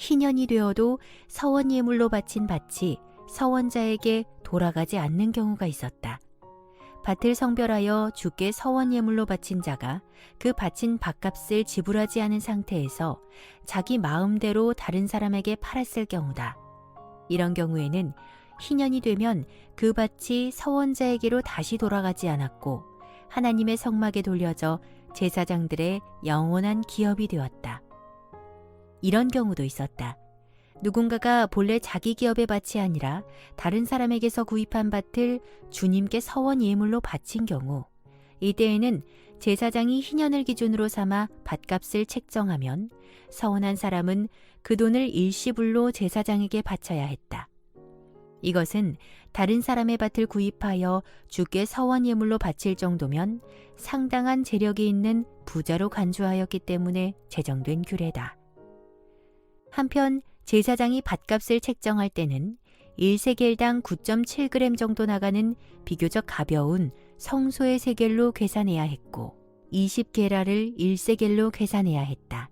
희년이 되어도 서원 예물로 바친 밭이 서원자에게 돌아가지 않는 경우가 있었다. 밭을 성별하여 주께 서원 예물로 바친 자가 그 바친 밭값을 지불하지 않은 상태에서 자기 마음대로 다른 사람에게 팔았을 경우다. 이런 경우에는 희년이 되면 그 밭이 서원자에게로 다시 돌아가지 않았고 하나님의 성막에 돌려져 제사장들의 영원한 기업이 되었다. 이런 경우도 있었다. 누군가가 본래 자기 기업의 밭이 아니라 다른 사람에게서 구입한 밭을 주님께 서원 예물로 바친 경우, 이때에는 제사장이 희년을 기준으로 삼아 밭값을 책정하면 서원한 사람은 그 돈을 일시불로 제사장에게 바쳐야 했다. 이것은 다른 사람의 밭을 구입하여 주께 서원 예물로 바칠 정도면 상당한 재력이 있는 부자로 간주하였기 때문에 제정된 규례다. 한편 제사장이 밭값을 책정할 때는 1세겔당 9.7g 정도 나가는 비교적 가벼운 성소의 세겔로 계산해야 했고 20게라를 1세겔로 계산해야 했다.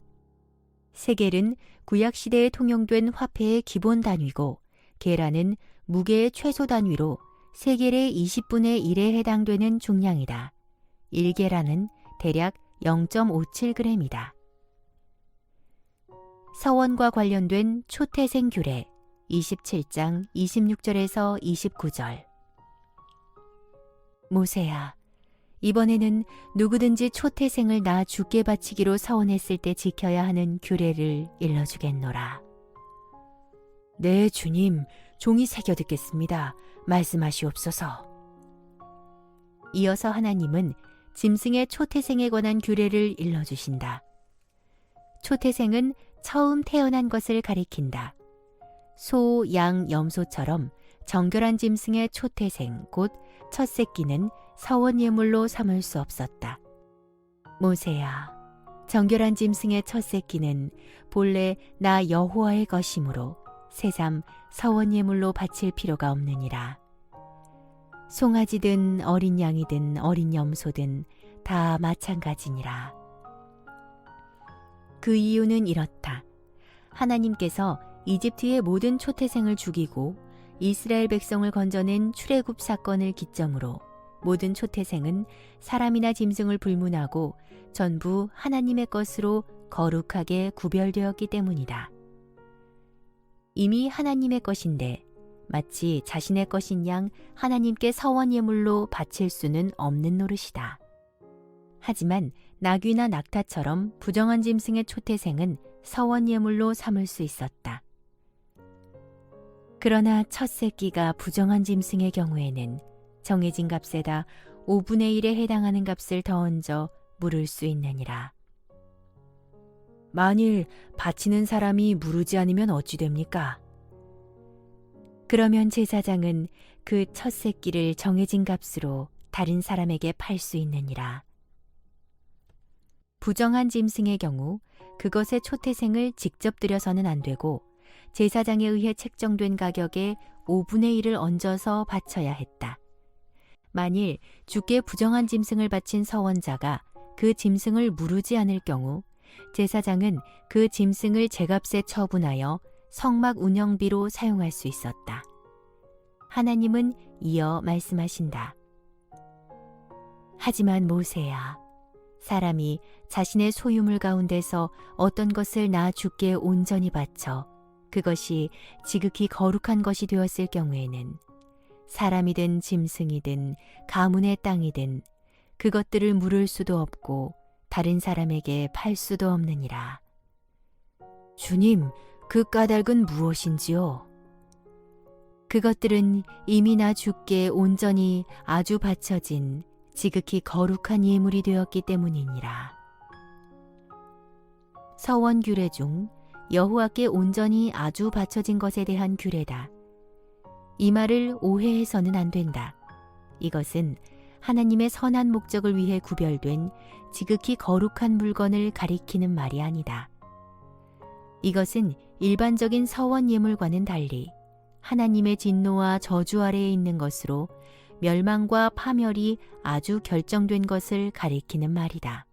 세겔은 구약 시대에 통용된 화폐의 기본 단위고 게라는 무게의 최소 단위로 세겔의 20분의 1에 해당되는 중량이다. 1게라는 대략 0.57g이다. 서원과 관련된 초태생 규례 27장 26절에서 29절 모세야 이번에는 누구든지 초태생을 나 죽게 바치기로 서원했을 때 지켜야 하는 규례를 일러주겠노라. 네, 주님, 종이 새겨 듣겠습니다. 말씀하시옵소서. 이어서 하나님은 짐승의 초태생에 관한 규례를 일러주신다. 초태생은 처음 태어난 것을 가리킨다. 소, 양, 염소처럼 정결한 짐승의 초태생, 곧 첫 새끼는 서원 예물로 삼을 수 없었다. 모세야, 정결한 짐승의 첫 새끼는 본래 나 여호와의 것이므로 새삼 서원 예물로 바칠 필요가 없느니라. 송아지든 어린 양이든 어린 염소든 다 마찬가지니라. 그 이유는 이렇다. 하나님께서 이집트의 모든 초태생을 죽이고 이스라엘 백성을 건져낸 출애굽 사건을 기점으로 모든 초태생은 사람이나 짐승을 불문하고 전부 하나님의 것으로 거룩하게 구별되었기 때문이다. 이미 하나님의 것인데 마치 자신의 것인 양 하나님께 서원 예물로 바칠 수는 없는 노릇이다. 하지만 나귀나 낙타처럼 부정한 짐승의 초태생은 서원 예물로 삼을 수 있었다. 그러나 첫 새끼가 부정한 짐승의 경우에는 정해진 값에다 5분의 1에 해당하는 값을 더 얹어 물을 수 있느니라. 만일 바치는 사람이 무르지 않으면 어찌 됩니까? 그러면 제사장은 그 첫 새끼를 정해진 값으로 다른 사람에게 팔 수 있느니라. 부정한 짐승의 경우 그것의 초태생을 직접 들여서는 안 되고 제사장에 의해 책정된 가격에 5분의 1을 얹어서 바쳐야 했다. 만일 주께 부정한 짐승을 바친 서원자가 그 짐승을 무르지 않을 경우 제사장은 그 짐승을 제값에 처분하여 성막 운영비로 사용할 수 있었다. 하나님은 이어 말씀하신다. 하지만 모세야, 사람이 자신의 소유물 가운데서 어떤 것을 나 주께 온전히 바쳐 그것이 지극히 거룩한 것이 되었을 경우에는 사람이든 짐승이든 가문의 땅이든 그것들을 물을 수도 없고 다른 사람에게 팔 수도 없느니라. 주님, 그 까닭은 무엇인지요? 그것들은 이미 나 주께 온전히 아주 바쳐진 지극히 거룩한 예물이 되었기 때문이니라. 서원 규례 중 여호와께 온전히 아주 바쳐진 것에 대한 규례다. 이 말을 오해해서는 안 된다. 이것은 하나님의 선한 목적을 위해 구별된 지극히 거룩한 물건을 가리키는 말이 아니다. 이것은 일반적인 서원 예물과는 달리 하나님의 진노와 저주 아래에 있는 것으로 멸망과 파멸이 아주 결정된 것을 가리키는 말이다.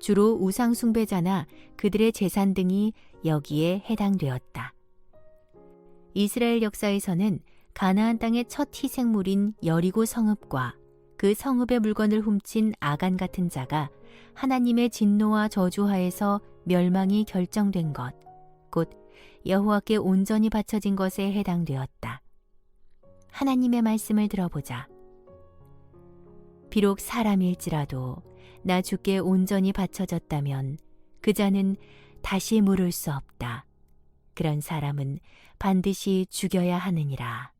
주로 우상 숭배자나 그들의 재산 등이 여기에 해당되었다. 이스라엘 역사에서는 가나안 땅의 첫 희생물인 여리고 성읍과 그 성읍의 물건을 훔친 아간 같은 자가 하나님의 진노와 저주하에서 멸망이 결정된 것, 곧 여호와께 온전히 바쳐진 것에 해당되었다. 하나님의 말씀을 들어보자. 비록 사람일지라도 나 주께 온전히 바쳐졌다면 그 자는 다시 물을 수 없다. 그런 사람은 반드시 죽여야 하느니라.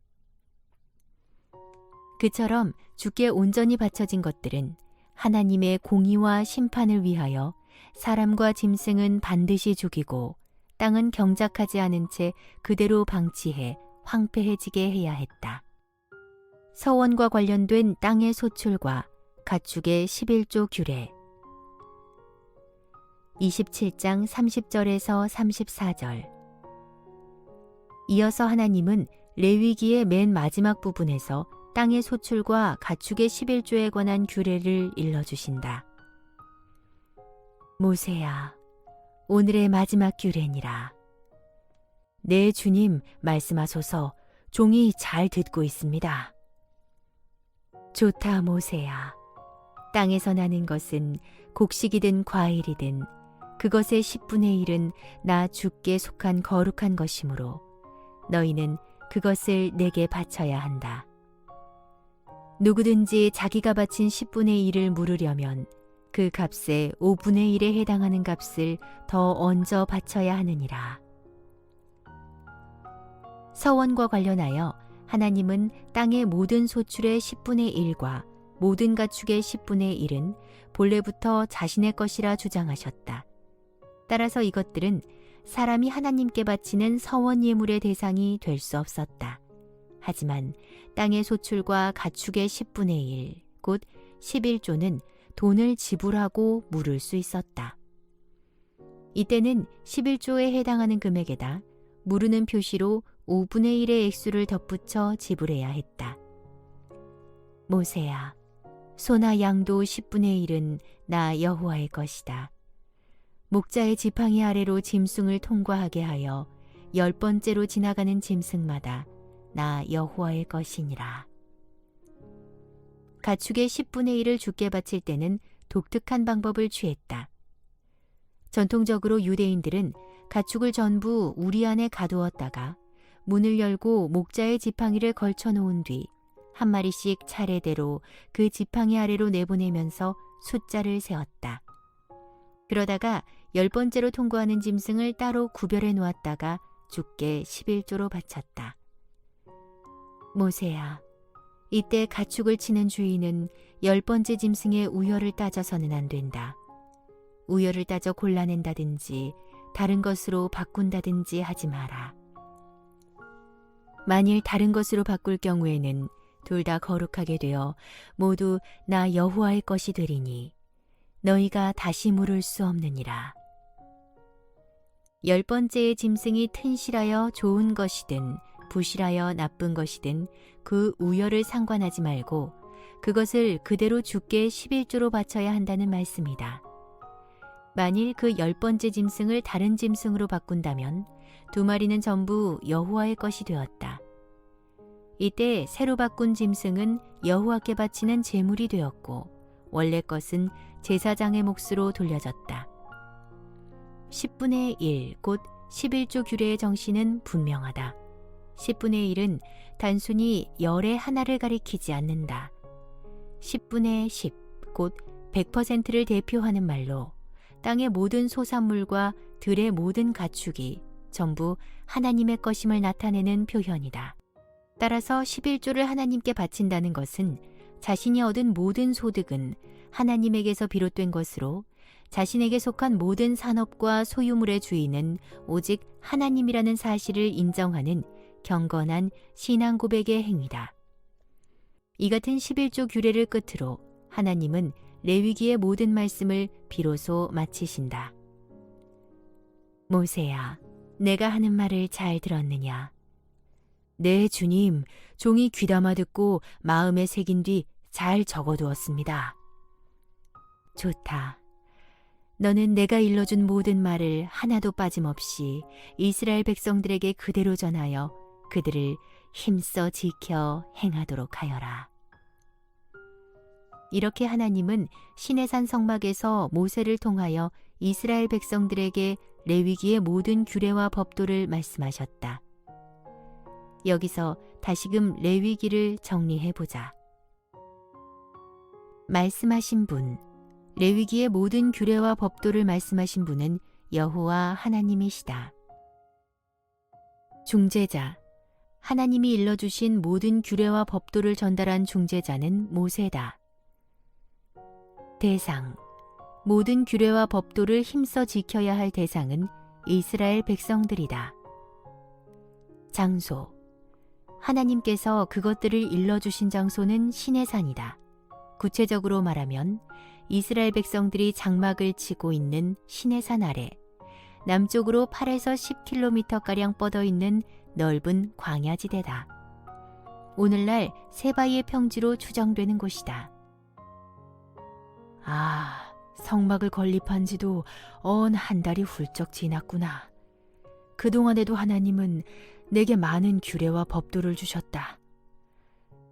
그처럼 주께 온전히 바쳐진 것들은 하나님의 공의와 심판을 위하여 사람과 짐승은 반드시 죽이고 땅은 경작하지 않은 채 그대로 방치해 황폐해지게 해야 했다. 서원과 관련된 땅의 소출과 가축의 11조 규례 27장 30절에서 34절 이어서 하나님은 레위기의 맨 마지막 부분에서 땅의 소출과 가축의 11조에 관한 규례를 일러주신다. 모세야, 오늘의 마지막 규례니라. 내 주님 말씀하소서 종이 잘 듣고 있습니다. 좋다, 모세야. 땅에서 나는 것은 곡식이든 과일이든 그것의 10분의 1은 나 주께 속한 거룩한 것이므로 너희는 그것을 내게 바쳐야 한다. 누구든지 자기가 바친 10분의 1을 물으려면 그 값의 5분의 1에 해당하는 값을 더 얹어 바쳐야 하느니라. 서원과 관련하여 하나님은 땅의 모든 소출의 10분의 1과 모든 가축의 10분의 1은 본래부터 자신의 것이라 주장하셨다. 따라서 이것들은 사람이 하나님께 바치는 서원 예물의 대상이 될 수 없었다. 하지만 땅의 소출과 가축의 10분의 1, 곧 11조는 돈을 지불하고 물을 수 있었다. 이때는 11조에 해당하는 금액에다 무르는 표시로 5분의 1의 액수를 덧붙여 지불해야 했다. 모세야, 소나 양도 10분의 1은 나 여호와의 것이다. 목자의 지팡이 아래로 짐승을 통과하게 하여 열 번째로 지나가는 짐승마다 나 여호와의 것이니라. 가축의 10분의 1을 죽게 바칠 때는 독특한 방법을 취했다. 전통적으로 유대인들은 가축을 전부 우리 안에 가두었다가 문을 열고 목자의 지팡이를 걸쳐 놓은 뒤 한 마리씩 차례대로 그 지팡이 아래로 내보내면서 숫자를 세었다. 그러다가 열 번째로 통과하는 짐승을 따로 구별해 놓았다가 죽게 11조로 바쳤다. 모세야, 이때 가축을 치는 주인은 열 번째 짐승의 우열을 따져서는 안 된다. 우열을 따져 골라낸다든지 다른 것으로 바꾼다든지 하지 마라. 만일 다른 것으로 바꿀 경우에는 둘 다 거룩하게 되어 모두 나 여호와의 것이 되리니 너희가 다시 물을 수 없느니라. 열 번째의 짐승이 튼실하여 좋은 것이든 부실하여 나쁜 것이든 그 우열을 상관하지 말고 그것을 그대로 주께 11조로 바쳐야 한다는 말씀이다. 만일 그 열 번째 짐승을 다른 짐승으로 바꾼다면 두 마리는 전부 여호와의 것이 되었다. 이때 새로 바꾼 짐승은 여호와께 바치는 제물이 되었고 원래 것은 제사장의 몫으로 돌려졌다. 10분의 1, 곧 11조 규례의 정신은 분명하다. 10분의 1은 단순히 열의 하나를 가리키지 않는다. 10분의 10, 곧 100%를 대표하는 말로 땅의 모든 소산물과 들의 모든 가축이 전부 하나님의 것임을 나타내는 표현이다. 따라서 11조를 하나님께 바친다는 것은 자신이 얻은 모든 소득은 하나님에게서 비롯된 것으로 자신에게 속한 모든 산업과 소유물의 주인은 오직 하나님이라는 사실을 인정하는 경건한 신앙 고백의 행위다. 이 같은 11조 규례를 끝으로 하나님은 레위기의 모든 말씀을 비로소 마치신다. 모세야, 내가 하는 말을 잘 들었느냐? 네, 주님, 종이 귀담아 듣고 마음에 새긴 뒤 잘 적어두었습니다. 좋다. 너는 내가 일러준 모든 말을 하나도 빠짐없이 이스라엘 백성들에게 그대로 전하여 그들을 힘써 지켜 행하도록 하여라. 이렇게 하나님은 시내산 성막에서 모세를 통하여 이스라엘 백성들에게 레위기의 모든 규례와 법도를 말씀하셨다. 여기서 다시금 레위기를 정리해 보자. 말씀하신 분, 레위기의 모든 규례와 법도를 말씀하신 분은 여호와 하나님이시다. 중재자, 하나님이 일러주신 모든 규례와 법도를 전달한 중재자는 모세다. 대상, 모든 규례와 법도를 힘써 지켜야 할 대상은 이스라엘 백성들이다. 장소, 하나님께서 그것들을 일러주신 장소는 신의 산이다. 구체적으로 말하면 이스라엘 백성들이 장막을 치고 있는 신의 산 아래 남쪽으로 8에서 10km가량 뻗어 있는 넓은 광야지대다. 오늘날 세바이의 평지로 추정되는 곳이다. 아, 성막을 건립한 지도 언 한 달이 훌쩍 지났구나. 그동안에도 하나님은 내게 많은 규례와 법도를 주셨다.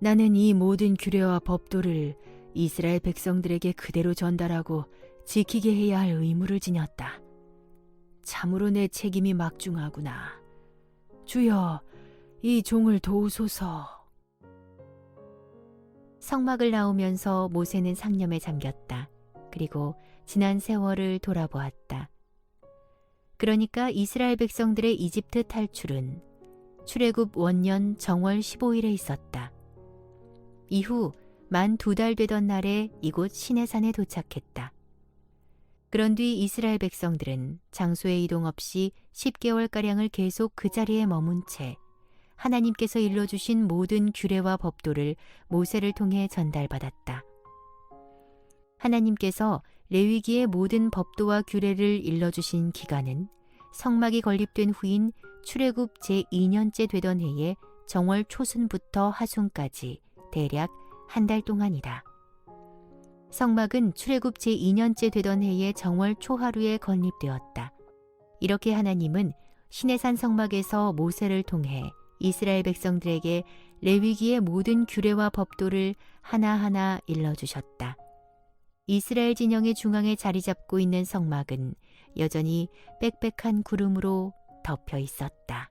나는 이 모든 규례와 법도를 이스라엘 백성들에게 그대로 전달하고 지키게 해야 할 의무를 지녔다. 참으로 내 책임이 막중하구나. 주여, 이 종을 도우소서. 성막을 나오면서 모세는 상념에 잠겼다. 그리고 지난 세월을 돌아보았다. 그러니까 이스라엘 백성들의 이집트 탈출은 출애굽 원년 정월 15일에 있었다. 이후 만 두 달 되던 날에 이곳 시내산에 도착했다. 그런 뒤 이스라엘 백성들은 장소의 이동 없이 10개월가량을 계속 그 자리에 머문 채 하나님께서 일러주신 모든 규례와 법도를 모세를 통해 전달받았다. 하나님께서 레위기의 모든 법도와 규례를 일러주신 기간은 성막이 건립된 후인 출애굽 제2년째 되던 해의 정월 초순부터 하순까지 대략 한 달 동안이다. 성막은 출애굽 제2년째 되던 해의 정월 초하루에 건립되었다. 이렇게 하나님은 시내산 성막에서 모세를 통해 이스라엘 백성들에게 레위기의 모든 규례와 법도를 하나하나 일러주셨다. 이스라엘 진영의 중앙에 자리 잡고 있는 성막은 여전히 빽빽한 구름으로 덮여 있었다.